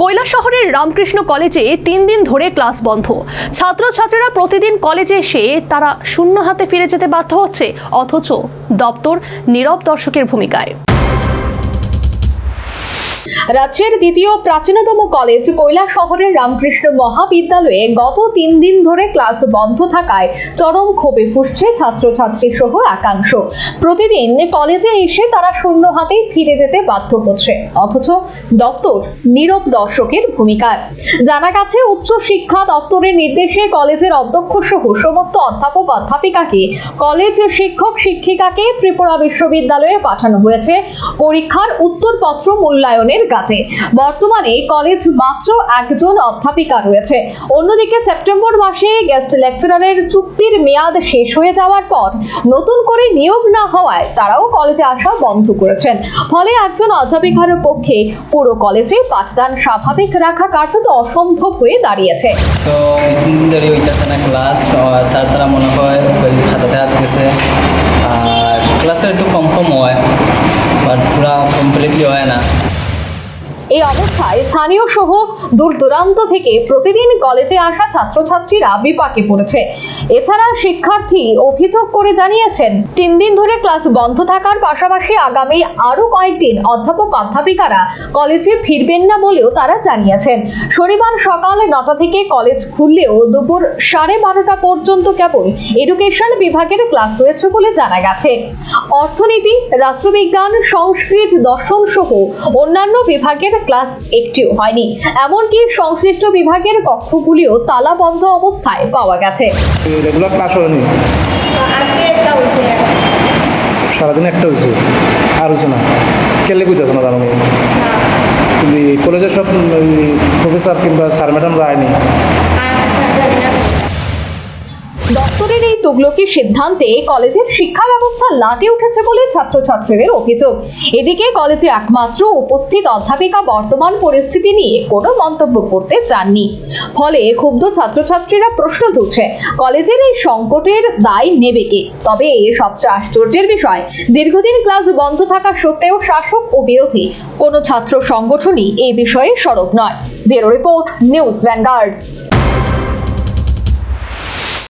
কৈলাসহরের রামকৃষ্ণ কলেজে তিন দিন ধরে ক্লাস বন্ধ। ছাত্রছাত্রীরা প্রতিদিন কলেজে এসে তারা শূন্য হাতে ফিরে যেতে বাধ্য হচ্ছে, অথচ দপ্তর নীরব দর্শকের ভূমিকায়। রাজ্যের দ্বিতীয় প্রাচীনতম কলেজ কৈলা শহরের রামকৃষ্ণ মহাবিদ্যালয়ে গত তিন দিন ধরে ক্লাস বন্ধ থাকায় চরম ক্ষোভে ফুসছে ছাত্রছাত্রী সহ একাংশ। প্রতিদিন কলেজে এসে তারা শূন্য হাতেই ফিরে যেতে বাধ্য হচ্ছে, অথচ দপ্তর নীরব দর্শকের ভূমিকায়। জানা গেছে, উচ্চ শিক্ষা দপ্তরের নির্দেশে কলেজের অধ্যক্ষ সহ সমস্ত অধ্যাপক অধ্যাপিকাকে কলেজ শিক্ষক শিক্ষিকাকে ত্রিপুরা বিশ্ববিদ্যালয়ে পাঠানো হয়েছে। পরীক্ষার উত্তরপত্র মূল্যায়নের কাজে বর্তমানে কলেজ মাত্র একজন অধ্যাপিকা রয়েছে। অন্যদিকে সেপ্টেম্বর মাসে গেস্ট লেকচারারের চুক্তির মেয়াদ শেষ হয়ে যাওয়ার পর নতুন করে নিয়োগ না হওয়ায় তারাও কলেজে আসা বন্ধ করেছেন। ফলে একজন অধ্যাপিকার পক্ষে পুরো কলেজে পাঠদান স্বাভাবিক রাখা কার্যত অসম্ভব হয়ে দাঁড়িয়েছে। তো তিন ধরে হইতেছে না ক্লাস স্যার তারা মনে হয় হাতাতে হাত গেছে আর ক্লাসে একটু কম কম হয় বাট পুরা কমপ্লিটলি হয় না। এই অবস্থায় স্থানীয় সহ দূর দূরান্ত থেকে প্রতিদিন কলেজে আসা ছাত্রছাত্রীরা বিপাকে পড়েছে। এছাড়া শিক্ষার্থী অভিযোগ করে জানিয়েছেন, তিন দিন ধরে ক্লাস বন্ধ থাকার পাশাপাশি আগামী আরও কয়েকদিন অধ্যাপক অধ্যাপিকারা কলেজে ফিরবেন না বলেও তারা জানিয়েছেন। শনিবার সকাল নটা থেকে কলেজ খুললেও দুপুর সাড়ে বারোটা পর্যন্ত কেবল এডুকেশন বিভাগের ক্লাস হয়েছে বলে জানা গেছে। অর্থনীতি, রাষ্ট্রবিজ্ঞান, সংস্কৃত, দর্শন সহ অন্যান্য বিভাগের ক্লাস একটিও হয়নি। এমনকি সংশ্লিষ্ট বিভাগের কক্ষগুলিও তালাবন্ধ অবস্থায় পাওয়া গেছে। রেগুলার ক্লাস হয়নি। আজকে একটা হয়েছে। সারাদিন একটা হয়েছে। আর হয়েছে না। কেলে কইতেছে না তার মানে? কলেজের সব প্রফেসর কিংবা স্যার ম্যাডামরা আয়নি? আচ্ছা জানি না। দপ্তরের এই তুগলকি সিদ্ধান্তে কলেজের শিক্ষা ব্যবস্থা লাটে উঠেছে বলে ছাত্রছাত্রীদের অভিযোগ। এদিকে কলেজে একমাত্র উপস্থিত অধ্যাপিকা বর্তমান পরিস্থিতি নিয়ে কোনো মন্তব্য করতে চাননি। ফলে ক্ষুব্ধ ছাত্রছাত্রীরা প্রশ্ন তুলছে, কলেজের এই সংকটের দায় নেবে কে? তবে সবচেয়ে আশ্চর্যের বিষয়, দীর্ঘদিন ক্লাস বন্ধ থাকা সত্ত্বেও শাসক ও বিরোধী কোনো ছাত্র সংগঠনই এই বিষয়ে সরব নয়। Bureau report, news Vanguard.